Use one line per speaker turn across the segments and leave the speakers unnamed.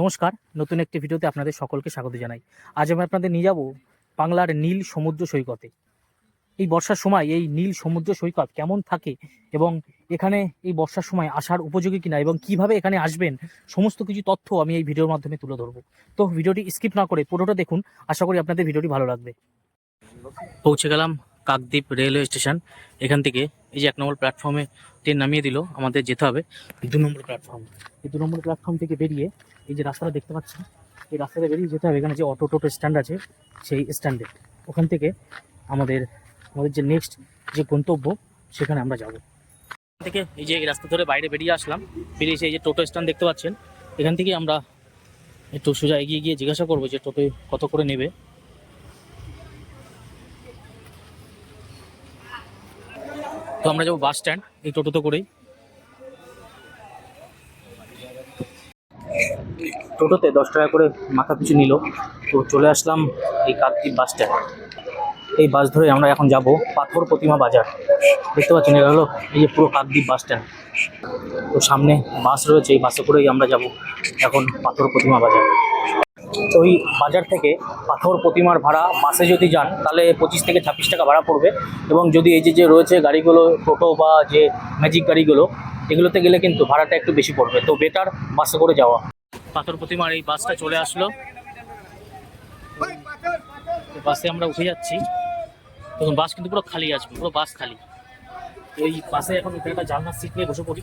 নমস্কার, নতুন একটি ভিডিওতে আপনাদের সকলকে স্বাগত জানাই। আজ আমি আপনাদের নিয়ে যাব বাংলার নীল সমুদ্র সৈকতে। এই বর্ষার সময় এই নীল সমুদ্র সৈকত কেমন থাকে এবং এখানে এই বর্ষার সময় আসার উপযোগী কিনা এবং কীভাবে এখানে আসবেন, সমস্ত কিছু তথ্য আমি এই ভিডিওর মাধ্যমে তুলে ধরবো। তো ভিডিওটি স্কিপ না করে পুরোটা দেখুন, আশা করি আপনাদের ভিডিওটি ভালো লাগবে। পৌঁছে গেলাম কাকদ্বীপ রেলওয়ে স্টেশন। এখান থেকে এই যে এক নম্বর প্ল্যাটফর্মে ট্রেন নামিয়ে দিল, আমাদের যেতে হবে। দু নম্বর প্ল্যাটফর্ম এই দু নম্বর প্ল্যাটফর্ম থেকে বেরিয়ে এই যে রাস্তাটা দেখতে পাচ্ছেন, এই রাস্তাটা বেরিয়ে যেতে হবে এখানে যে অটো টোটো স্ট্যান্ড আছে, সেই স্ট্যান্ডে ওখান থেকে আমাদের আমাদের যে নেক্সট যে গন্তব্য, সেখানে আমরা যাব। এখান থেকে এই যে রাস্তা ধরে বাইরে বেরিয়ে আসলাম, বেরিয়ে এসে এই যে টোটো স্ট্যান্ড দেখতে পাচ্ছেন, এখান থেকে আমরা একটু সোজা এগিয়ে গিয়ে জিজ্ঞাসা করব যে টোটোয় কত করে নেবে। আমরা যাব বাস স্ট্যান্ড, এই টোটো টোটোতে করেই। টোটোতে দশ টাকা করে মাথা পিছু নিল, তো চলে আসলাম এই কাকদ্বীপ বাস স্ট্যান্ড। এই বাস ধরে আমরা এখন যাব পাথর প্রতিমা বাজার। দেখতে পাচ্ছেন, এটা হলো এই যে পুরো কাকদ্বীপ বাস স্ট্যান্ড। তো সামনে বাস রয়েছে, এই বাসে করেই আমরা যাব এখন পাথর প্রতিমা বাজার। তো ওই বাজার থেকে পাথর, প্রতিমার ভাড়া, বাসে যদি যান, তাহলে পঁচিশ থেকে ছাব্বিশ টাকা ভাড়া পড়বে। এবং যদি এই যে যে রয়েছে গাড়িগুলো, টোটো বা যে ম্যাজিক গাড়িগুলো, এগুলোতে গেলে কিন্তু ভাড়াটা একটু বেশি পড়বে। তো বেটার বাসে করে যাওয়া। পাথর, প্রতিমার এই বাসটা চলে আসলো। বাসে আমরা উঠে যাচ্ছি। তখন বাস কিন্তু পুরো খালি আসবে পুরো বাস খালি। এই বাসে এখন এখানে একটা জানলার সিট নিয়ে বসে পড়ি।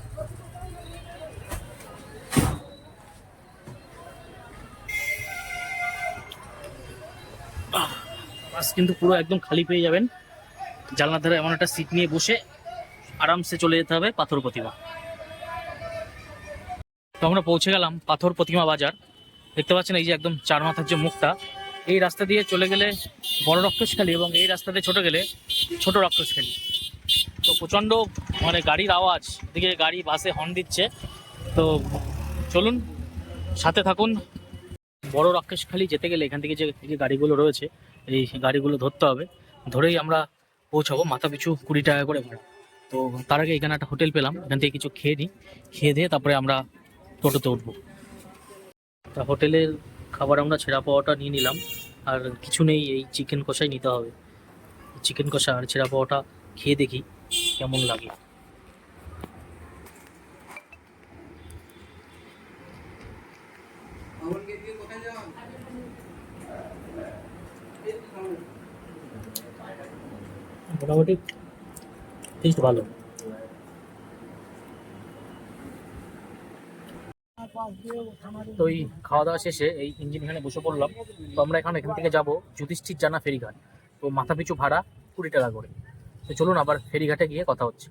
বাস কিন্তু পুরো একদম খালি পেয়ে যাবেন। জানলার ধারে এমন একটা সিট নিয়ে বসে আরামসে চলে যেতে হবে পাথর প্রতিমা। তো আমরা পৌঁছে গেলাম পাথর প্রতিমা বাজার। দেখতে পাচ্ছেন এই যে একদম চার মাথার যে মুখটা। এই রাস্তা দিয়ে চলে গেলে বড় রক্তশখালী এবং এই রাস্তা দিয়ে ছোট গেলে ছোট রক্তশখালী। তো প্রচণ্ড মানে গাড়ির আওয়াজ, এদিকে গাড়ি বাসে হর্ন দিচ্ছে। তো চলুন, সাথে থাকুন। বড় রাক্ষসখালী যেতে গেলে এখান থেকে যে গাড়িগুলো রয়েছে এই গাড়িগুলো ধরতে হবে। ধরেই আমরা পৌঁছাবো, মাথা পিছু কুড়ি টাকা করে ভাড়া। তো তার আগে এখানে একটা হোটেল পেলাম, এখান থেকে কিছু খেয়ে নিই। খেয়ে দিয়ে তারপরে আমরা টোটোতে উঠবো। তা হোটেলের খাবার আমরা ছেঁড়া পাওয়াটা নিয়ে নিলাম। আর কিছু নেই, এই চিকেন কষাই নিতে হবে। চিকেন কষা আর ছেঁড়া পাওয়াটা খেয়ে দেখি, কেমন লাগে। মোটামুটি টেস্ট ভালো। তো এই খাওয়া দাওয়া শেষে এই ইঞ্জিন এখানে বসে পড়লাম। তো আমরা এখন এখান থেকে যাব যুধিষ্ঠির জানা ফেরিঘাট। তো মাথা পিছু ভাড়া কুড়ি টাকা করে। তো চলুন আবার ফেরিঘাটে গিয়ে কথা হচ্ছে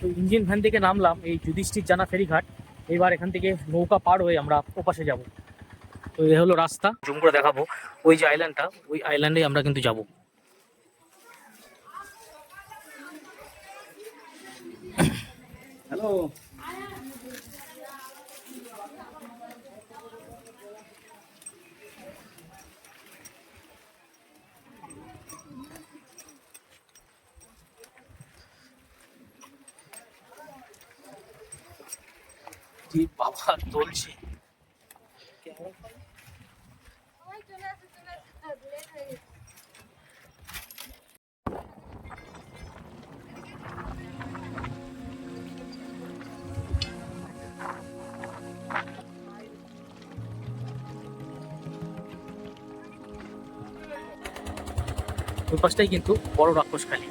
তো ইঞ্জিন ভ্যান থেকে নামলাম এই যুধিষ্ঠির জানা ফেরিঘাট। এবার এখান থেকে নৌকা পার হয়ে আমরা ওপাশে যাব। তো এ হলো রাস্তা। জুম করে দেখাবো ওই যে আইল্যান্ডটা ওই আইল্যান্ডে আমরা কিন্তু যাব।
হ্যালো
কি বাবা চলছে
ওই
পাশটাই কিন্তু বড় রাক্ষসখালী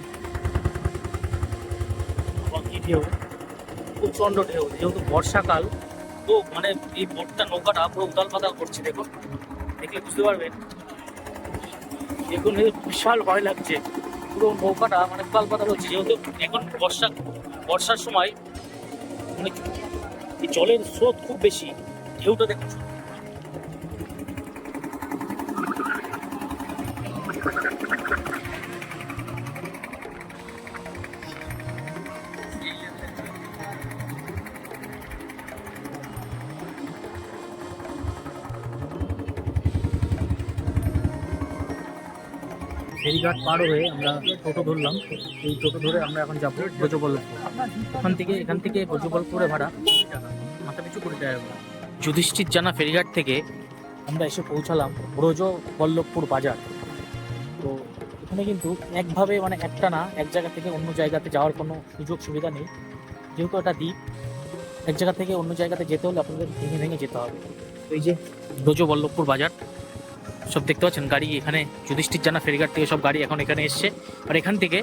এবং ঢেউ প্রচণ্ড ঢেউ, যেহেতু বর্ষাকাল, তো মানে এই বোটটা, নৌকাটা পুরো উতাল পাতাল করছে, দেখুন। দেখলে বুঝতে পারবেন। দেখুন বিশাল ভয় লাগছে। পুরো নৌকাটা মানে উতাল পাতাল হচ্ছে, যেহেতু এখন বর্ষা, বর্ষার সময় মানে জলের স্রোত খুব বেশি। ঢেউটা দেখুন। ফেরিঘাট পার হয়ে আমরা টোটো ধরলাম। এই টোটো ধরে আমরা এখন যাব ব্রজবল্লভপুর ওখান থেকে, এখান থেকে ব্রজবল্লভপুরে ভাড়া মাথা পিছু কুড়ি টাকা যুধিষ্ঠির জানা ফেরিঘাট থেকে আমরা এসে পৌঁছালাম ব্রজবল্লভপুর বাজার। তো এখানে কিন্তু একভাবে মানে একটা না, এক জায়গা থেকে অন্য জায়গাতে যাওয়ার কোনো সুযোগ সুবিধা নেই। যেহেতু এটা দ্বীপ, এক জায়গা থেকে অন্য জায়গাতে যেতে হলে আপনাদের ভেঙে ভেঙে যেতে হবে। এই যে ব্রজবল্লভপুর বাজার সব দেখতে পাচ্ছেন, গাড়ি এখানে যুধিষ্ঠির জানা ফেরিঘাট থেকে সব গাড়ি এখন এখানে এসছে। আর এখান থেকে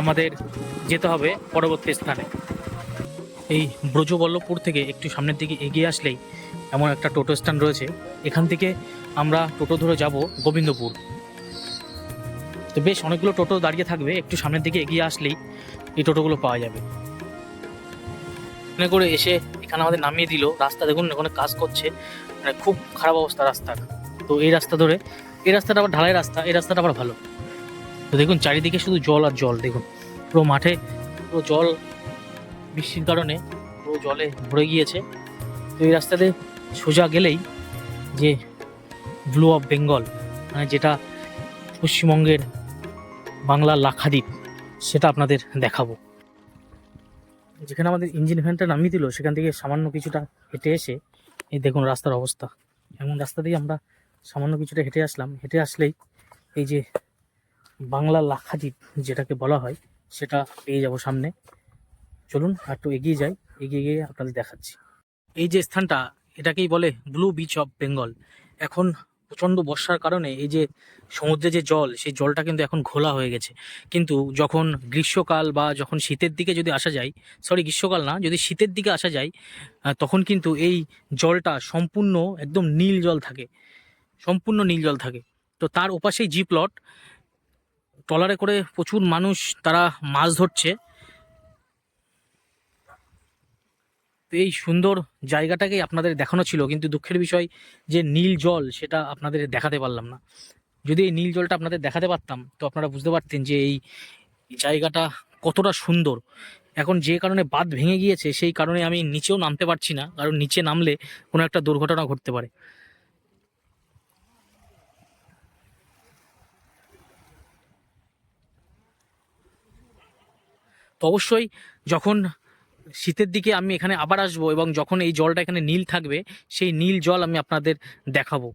আমাদের যেতে হবে পরবর্তী স্থানে। এই ব্রজবল্লভপুর থেকে একটু সামনের দিকে এগিয়ে আসলেই এমন একটা টোটো স্ট্যান্ড রয়েছে। এখান থেকে আমরা টোটো ধরে যাব গোবিন্দপুর। তো বেশ অনেকগুলো টোটো দাঁড়িয়ে থাকবে, একটু সামনের দিকে এগিয়ে আসলেই এই টোটোগুলো পাওয়া যাবে। এখানে করে এসে এখানে আমাদের নামিয়ে দিল। রাস্তা দেখুন ওখানে কাজ করছে। মানে খুব খারাপ অবস্থা রাস্তার। তো এই রাস্তা ধরে, এই রাস্তাটা আবার ঢালাই রাস্তা, এই রাস্তাটা আবার ভালো। তো দেখুন, চারিদিকে শুধু জল আর জল, দেখুন। পুরো মাঠে পুরো জল, বৃষ্টির কারণে পুরো জলে ভরে গিয়েছে। তো এই রাস্তাতে সোজা গেলেই যে ব্লু অফ বেঙ্গল মানে যেটা পশ্চিমবঙ্গের বাংলার লাখাদ্বীপ, সেটা আপনাদের দেখাবো। যেখানে আমাদের ইঞ্জিন ভ্যানটা নামিয়ে দিল, সেখান থেকে সামান্য কিছুটা হেঁটে এসে এই দেখুন রাস্তার অবস্থা। এমন রাস্তা দিয়ে আমরা সামান্য কিছুটা হেঁটে আসলাম। হেঁটে আসলেই এই যে বাংলা লাক্ষাদ্বীপ যেটাকে বলা হয়, সেটা পেয়ে যাব সামনে। চলুন একটু এগিয়ে যাই, এগিয়ে গিয়ে আপনাদের দেখাচ্ছি। এই যে স্থানটা, এটাকেই বলে ব্লু বিচ অফ বেঙ্গল এখন প্রচণ্ড বর্ষার কারণে এই যে সমুদ্রে যে জল, সেই জলটা কিন্তু এখন ঘোলা হয়ে গেছে। কিন্তু যখন গ্রীষ্মকাল বা যখন শীতের দিকে যদি আসা যায় সরি গ্রীষ্মকাল না, যদি শীতের দিকে আসা যায় তখন কিন্তু এই জলটা সম্পূর্ণ একদম নীল জল থাকে। সম্পূর্ণ নীল জল থাকে। তো তার ওপাশেই জি প্লট ট্রলারে করে প্রচুর মানুষ তারা মাছ ধরছে। তো এই সুন্দর জায়গাটাকেই আপনাদের দেখানো ছিল, কিন্তু দুঃখের বিষয় যে নীল জল সেটা আপনাদের দেখাতে পারলাম না। যদি এই নীল জলটা আপনাদের দেখাতে পারতাম, তো আপনারা বুঝতে পারতেন যে এই জায়গাটা কতটা সুন্দর। এখন যে কারণে বাঁধ ভেঙে গিয়েছে, সেই কারণে আমি নিচেও নামতে পারছি না, কারণ নিচে নামলে কোনো একটা দুর্ঘটনা ঘটতে পারে। তো অবশ্যই যখন শীতের দিকে আমি এখানে আবার আসব এবং যখন এই জলটা এখানে নীল থাকবে, সেই নীল জল আমি আপনাদের দেখাবো।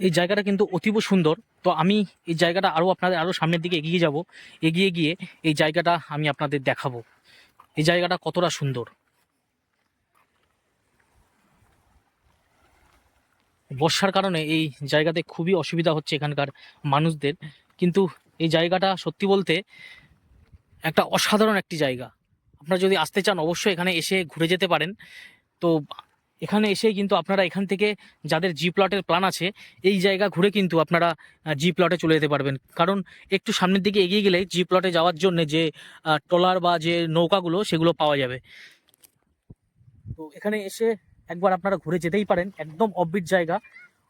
এই জায়গাটা কিন্তু অতীব সুন্দর। তো আমি এই জায়গাটা আরও আপনাদের আরও সামনের দিকে এগিয়ে যাব। এগিয়ে গিয়ে এই জায়গাটা আমি আপনাদের দেখাবো। এই জায়গাটা কতটা সুন্দর। বর্ষার কারণে এই জায়গাতে খুবই অসুবিধা হচ্ছে এখানকার মানুষদের। কিন্তু এই জায়গাটা সত্যি বলতে একটা অসাধারণ একটি জায়গা। আপনারা যদি আসতে চান, অবশ্যই এখানে এসে ঘুরে যেতে পারেন। তো এখানে এসেই কিন্তু আপনারা এখান থেকে যাদের জি প্লটের প্ল্যান আছে, এই জায়গা ঘুরে কিন্তু আপনারা জি প্লটে চলে যেতে পারবেন। কারণ একটু সামনের দিকে এগিয়ে গেলে জি প্লটে যাওয়ার জন্য যে ট্রলার বা যে নৌকাগুলো, সেগুলো পাওয়া যাবে। তো এখানে এসে একবার আপনারা ঘুরে যেতেই পারেন, একদম অববিট জায়গা।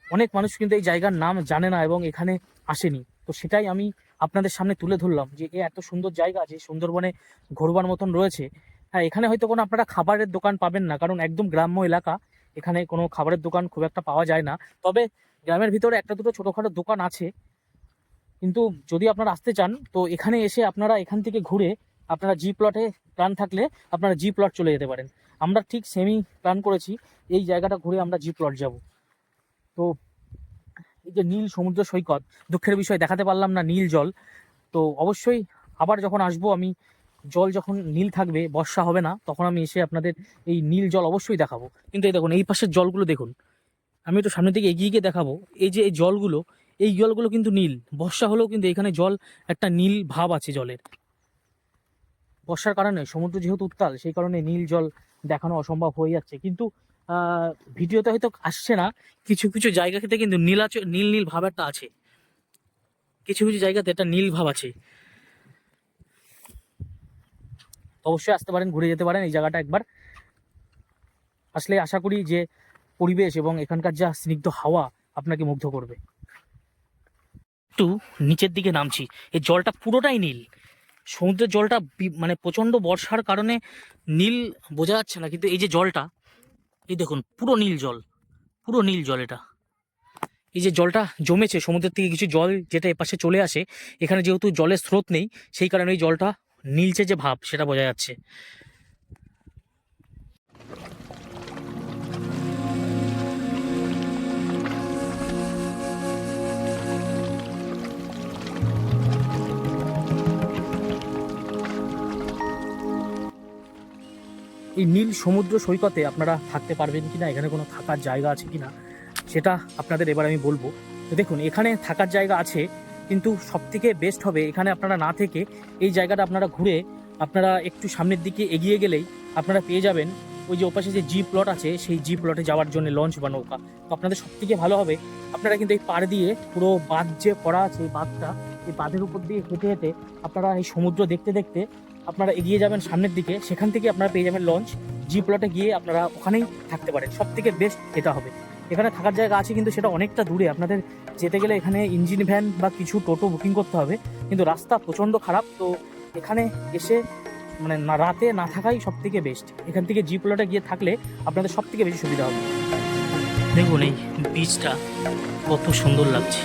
অনেক মানুষ কিন্তু এই জায়গার নাম জানে না এবং এখানে আসেনি। তো সেটাই আমি আপনাদের সামনে তুলে ধরলাম যে এ এত সুন্দর জায়গা, যে সুন্দরবনে ঘোরবার মতন রয়েছে। হ্যাঁ এখানে হয়তো কোনো আপনারা খাবারের দোকান পাবেন না, কারণ একদম গ্রাম্য এলাকা। এখানে কোনো খাবারের দোকান খুব একটা পাওয়া যায় না। তবে গ্রামের ভিতরে একটা দুটো ছোটোখাটো দোকান আছে। কিন্তু যদি আপনারা আসতে চান, তো এখানে এসে আপনারা এখান থেকে ঘুরে আপনারা জি প্লটে প্ল্যান থাকলে আপনারা জি প্লট চলে যেতে পারেন। আমরা ঠিক সেমি প্ল্যান করেছি, এই জায়গাটা ঘুরে আমরা জি প্লট যাব। তো এই যে নীল সমুদ্র সৈকত, দুঃখের বিষয় দেখাতে পারলাম না নীল জল। তো অবশ্যই আবার যখন আসব আমি, জল যখন নীল থাকবে, বর্ষা হবে না, তখন আমি এসে আপনাদের এই নীল জল অবশ্যই দেখাবো। কিন্তু এই দেখুন, এই পাশের জলগুলো দেখুন, আমি একটু সামনের দিকে এগিয়ে গিয়ে দেখাবো। এই যে এই জলগুলো এই জলগুলো কিন্তু নীল, বর্ষা হলেও কিন্তু এখানে জল একটা নীল ভাব আছে জলের। বর্ষার কারণে, সমুদ্র যেহেতু উত্তাল, সেই কারণে নীল জল দেখানো অসম্ভব হয়ে যাচ্ছে। কিন্তু ভিডিওতে হয়তো আসছে না, কিছু কিছু জায়গাতে কিন্তু নীলাচ, নীল নীল ভাব একটা আছে। কিছু কিছু জায়গাতে একটা নীল ভাব আছে। অবশ্যই আসতে পারেন, ঘুরে যেতে পারেন এই জায়গাটা একবার। আসলে আশা করি যে পরিবেশ এবং এখানকার যা স্নিগ্ধ হাওয়া আপনাকে মুগ্ধ করবে। একটু নিচের দিকে নামছি, এই জলটা পুরোটাই নীল। সমুদ্রের জলটা মানে প্রচণ্ড বর্ষার কারণে নীল বোঝা যাচ্ছে না, কিন্তু এই যে জলটা, এই দেখুন, পুরো নীল জল, পুরো নীল জল এটা। এই যে জলটা জমেছে, সমুদ্রের থেকে কিছু জল যেটা এপাশে চলে আসে, এখানে যেহেতু জলের স্রোত নেই, সেই কারণে এই জলটা নীলছে যে ভাব, সেটা বোঝা যাচ্ছে। এই নীল সমুদ্র সৈকতে আপনারা থাকতে পারবেন কি না এখানে কোনো থাকার জায়গা আছে কি না সেটা আপনাদের এবার আমি বলব। তো দেখুন, এখানে থাকার জায়গা আছে, কিন্তু সবথেকে বেস্ট হবে এখানে আপনারা না থেকে এই জায়গাটা আপনারা ঘুরে আপনারা একটু সামনের দিকে এগিয়ে গেলেই আপনারা পেয়ে যাবেন ওই যে ওপাশে যে জি প্লট আছে, সেই জি প্লটে যাওয়ার জন্য লঞ্চ বা নৌকা। তো আপনাদের সবথেকে ভালো হবে, আপনারা কিন্তু এই পাড় দিয়ে পুরো বাঁধ যে করা আছে, এই বাঁধটা, এই বাঁধের উপর দিয়ে হেঁটে হেঁটে আপনারা এই সমুদ্র দেখতে দেখতে আপনারা এগিয়ে যাবেন সামনের দিকে, সেখান থেকে আপনারা পেয়ে যাবেন লঞ্চ জি প্লটে গিয়ে আপনারা ওখানেই থাকতে পারেন। সব থেকে বেস্ট এটা হবে। এখানে থাকার জায়গা আছে, কিন্তু সেটা অনেকটা দূরে। আপনাদের যেতে গেলে এখানে ইঞ্জিন ভ্যান বা কিছু টোটো বুকিং করতে হবে, কিন্তু রাস্তা প্রচণ্ড খারাপ, তো এখানে এসে মানে না, রাতে না থাকাই সব থেকে বেস্ট এখান থেকে জি প্লটে গিয়ে থাকলে আপনাদের সব থেকে বেশি সুবিধা হবে। দেখুন এই বীজটা কত সুন্দর লাগছে।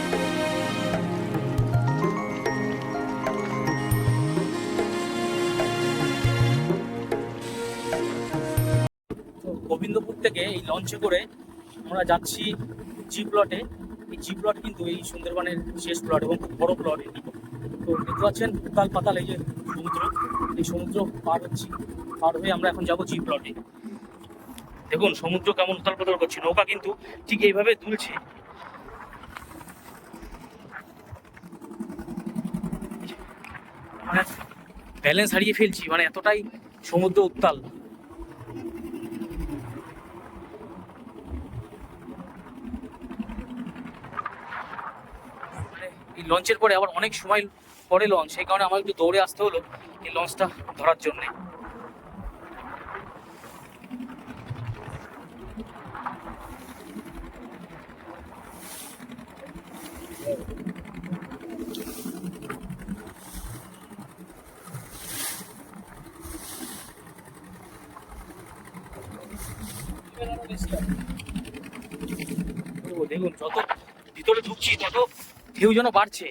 লঞ্চে করে আমরা যাচ্ছি জি প্লটে। এই জি প্লট কিন্তু এই সুন্দরবনের শেষ প্লট এবং খুব বড় প্লট এটি। তো দেখতে পাচ্ছেন উত্তাল পাতাল এই যে সমুদ্র, এই সমুদ্র পার হচ্ছি, পার হয়ে আমরা এখন যাব জি প্লটে। দেখুন, সমুদ্র কেমন উত্তাল পাতাল করছে, নৌকা কিন্তু ঠিক এইভাবে দুলছে। মানে ব্যালেন্স হারিয়ে ফেলছি মানে এতটাই সমুদ্র উত্তাল। লঞ্চের পরে আবার অনেক সময় পরে লঞ্চ সেই কারণে আমার একটু দৌড়ে আসতে হলো এই লঞ্চটা ধরার জন্যে। দেখুন, যত ভিতরে ঢুকছি তত ঢেউ যেন বাড়ছে।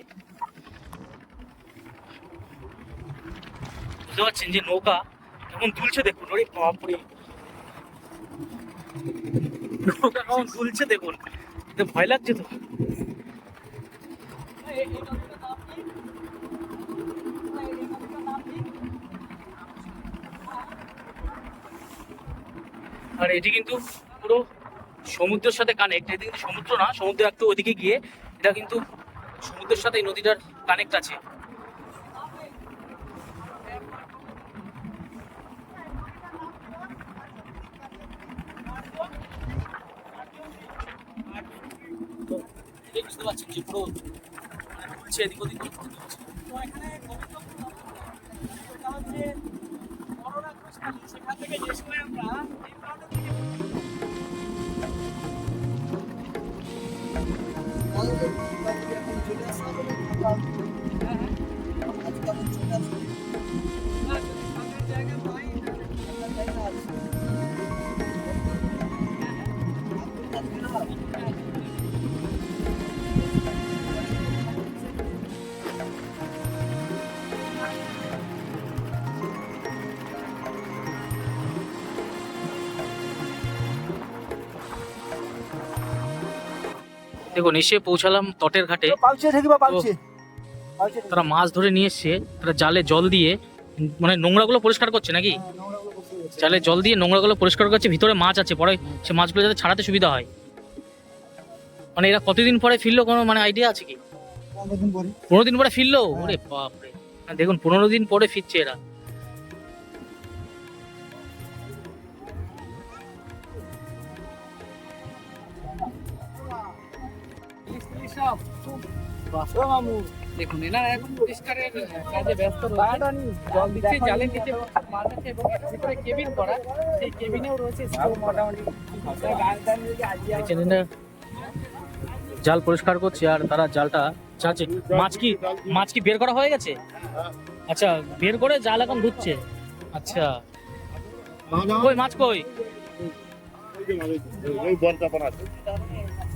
বুঝতে পারছেন যে নৌকা কেমন দুলছে দেখুন, ওরে বাপরে। নৌকা কেমন দুলছে দেখুন ভয় লাগছে তো। আর এটি কিন্তু পুরো সমুদ্রের সাথে কানেক্ট এটা কিন্তু সমুদ্র না সমুদ্র একটু ওদিকে গিয়ে, এটা কিন্তু সমুদ্রের সাথে এই নদীটার কানেক্ট আছে। বুঝতে পারছেন যে ঘুরছে এদিক ওদিক করে ঘুরতে পারছে। দেখুন এসে পৌঁছালাম তটের ঘাটে। তারা মাছ ধরে নিয়ে এসছে তারা জালে জল দিয়ে মানে নোংরাগুলো পরিষ্কার করছে নাকি? জালে জল দিয়ে নোংরাগুলো পরিষ্কার করছে ভিতরে মাছ আছে পরে সে মাছগুলো যাতে ছাড়াতে সুবিধা হয়। মানে এরা কতদিন পরে ফিরলো কোনো মানে আইডিয়া আছে কি? পনেরো দিন পরে। ফিরলো? ওরে বাপরে। হ্যাঁ, দেখুন পনেরো দিন পরে ফিরছে এরা।
দেখুন এনারা এখন পরিষ্কারের কাজে ব্যস্ত রয়েছে জল দিচ্ছে জালের নিচে মাছ আছে এবং ভিতরে কেবিন করা। সেই কেবিনেও রয়েছে মোটামুটি
জাল পরিষ্কার করছে আর তারা জালটা চাচ্ছে। মাছ কি মাছ কি বের করা হয়ে গেছে? আচ্ছা বের করে জাল এখন ধুচ্ছে। আচ্ছা। কই মাছ কই?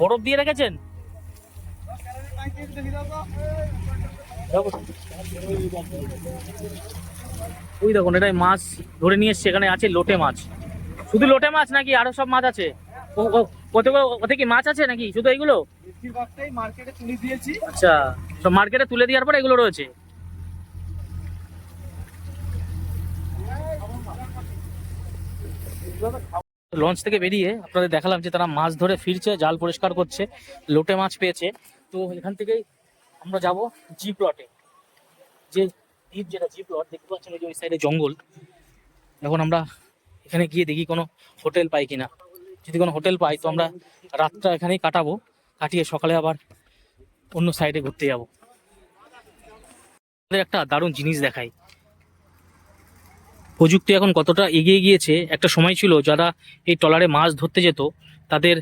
বরফ দিয়ে রেখেছেন? ওই দেখুন এটাই মাছ ধরে নিয়ে এসছে এখানে আছে লোটে মাছ। শুধু লোটে মাছ নাকি আরও সব মাছ আছে? ওতে কি মাছ আছে নাকি? শুধু এইগুলো?
মার্কেটে তুলে দিয়েছি।
আচ্ছা সব মার্কেটে তুলে দেওয়ার পর এগুলো রয়েছে। লঞ্চ থেকে বেরিয়ে আপনাদের দেখালাম যে তারা মাছ ধরে ফিরছে জাল পরিষ্কার করছে লোটে মাছ পেয়েছে। তো এখান থেকেই আমরা যাব জি প্লটে যে দ্বীপ যেটা জি প্লট দেখতে পাচ্ছেন যে ওই সাইডে জঙ্গল। এখন আমরা এখানে গিয়ে দেখি কোনো হোটেল পাই কিনা। যদি কোনো হোটেল পাই, তো আমরা রাতটা এখানেই কাটাবো। কাটিয়ে সকালে আবার অন্য সাইডে ঘুরতে যাব। আপনাদের একটা দারুণ জিনিস দেখাই। প্রযুক্তি এখন কতটা এগিয়ে গিয়েছে, একটা সময় ছিল যারা এই ট্রলারে মাছ ধরতে যেত, তাদের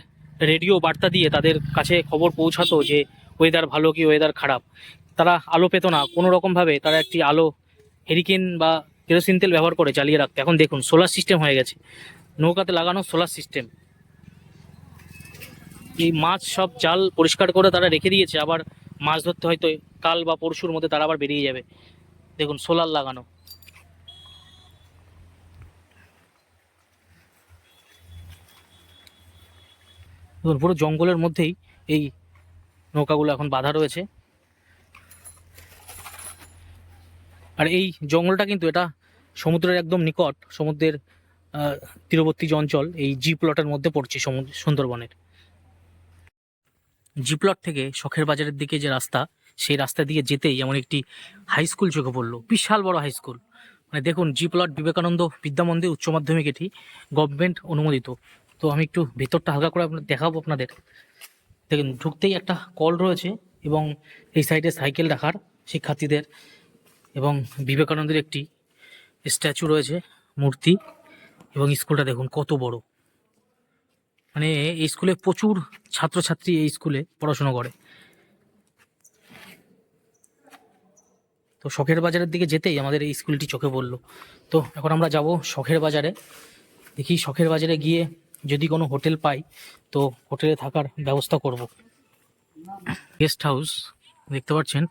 রেডিও বার্তা দিয়ে তাদের কাছে খবর পৌঁছাতো যে ওয়েদার ভালো কি ওয়েদার খারাপ? তারা আলো পেত না। কোনো রকমভাবে তারা একটি আলো হেরিকেন বা কেরোসিন তেল ব্যবহার করে চালিয়ে রাখতো। এখন দেখুন সোলার সিস্টেম হয়ে গেছে। নৌকাতে লাগানো সোলার সিস্টেম এই মাছ সব জাল পরিষ্কার করে তারা রেখে দিয়েছে। আবার মাছ ধরতে হয়তো কাল বা পরশুর মধ্যে তারা আবার বেরিয়ে যাবে। দেখুন সোলার লাগানো। পুরো জঙ্গলের মধ্যেই এই নৌকাগুলো এখন বাঁধা রয়েছে। আর এই জঙ্গলটা কিন্তু এটা সমুদ্রের একদম নিকট, সমুদ্রের তীরবর্তী যে অঞ্চল, এই জি প্লটের মধ্যে পড়ছে সুন্দরবনের। জি প্লট থেকে শখের বাজারের দিকে যে রাস্তা, সেই রাস্তা দিয়ে যেতেই এমন একটি হাই স্কুল চোখে পড়ল। বিশাল বড় হাই স্কুল মানে দেখুন জি প্লট বিবেকানন্দ বিদ্যা মন্দির উচ্চ মাধ্যমিক এটি গভর্নমেন্ট অনুমোদিত। তো আমি একটু ভেতরটা হালকা করে আপনাদের দেখাবো আপনাদের। দেখুন, ঢুকতেই একটা কল রয়েছে এবং এই সাইডে সাইকেল রাখার শিক্ষার্থীদের এবং বিবেকানন্দের একটি স্ট্যাচু রয়েছে, মূর্তি এবং স্কুলটা দেখুন, কত বড়। মানে এই স্কুলে প্রচুর ছাত্রছাত্রী এই স্কুলে পড়াশোনা করে। তো শখের বাজারের দিকে যেতেই আমাদের এই স্কুলটি চোখে পড়ল। তো এখন আমরা যাব শখের বাজারে। দেখি শখের বাজারে গিয়ে যদি কোনো হোটেল পাই, তো হোটেলে থাকার ব্যবস্থা করব। গেস্ট হাউস, দেখতে পাচ্ছেন,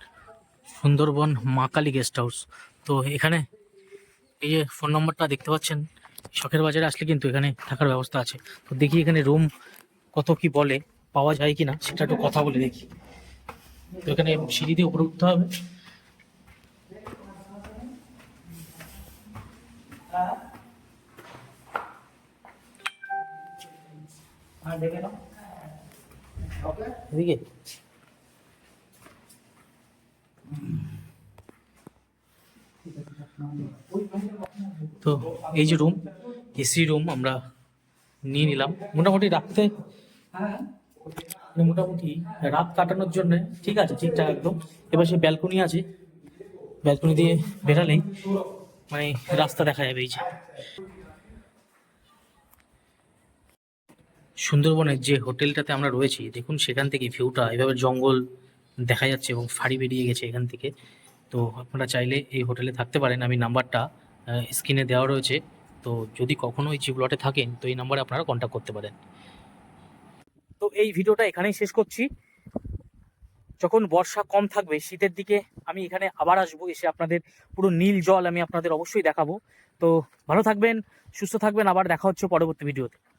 সুন্দরবন মা কালী গেস্ট হাউস। তো এখানে এই যে ফোন নম্বরটা দেখতে পাচ্ছেন, শখের বাজারে আসলে কিন্তু এখানে থাকার ব্যবস্থা আছে। তো দেখি এখানে রুম কত কি বলে, পাওয়া যায় কি না সেটা একটু কথা বলে দেখি। তো এখানে সিঁড়ি দিয়ে উপরে উঠতে হবে। এদিকে। তো এই যে রুম এসি রুম আমরা নিয়ে নিলাম। মোটামুটি রাখতে মানে মোটামুটি রাত কাটানোর জন্য ঠিক আছে ঠিকঠাক একদম। এবার সে ব্যালকনি আছে। ব্যালকনি দিয়ে বেরালেই মানে রাস্তা দেখা যাবে এই যে। সুন্দরবনের যে হোটেলটাতে আমরা রয়েছি, দেখুন সেখান থেকে ভিউটা, এভাবে জঙ্গল দেখা যাচ্ছে এবং ফাড়ি বেরিয়ে গেছে এখান থেকে। তো আপনারা চাইলে এই হোটেলে থাকতে পারেন। আমি নাম্বারটা স্ক্রিনে দেওয়া রয়েছে। তো যদি কখনো এই জিবলটে থাকেন, তো এই নাম্বারে আপনারা কন্ট্যাক্ট করতে পারেন। তো এই ভিডিওটা এখানেই শেষ করছি। যখন বর্ষা কম থাকবে, শীতের দিকে আমি এখানে আবার আসব, এসে আপনাদের পুরো নীল জল আমি আপনাদের অবশ্যই দেখাবো। তো ভালো থাকবেন, সুস্থ থাকবেন, আবার দেখা হচ্ছে পরবর্তী ভিডিওতে।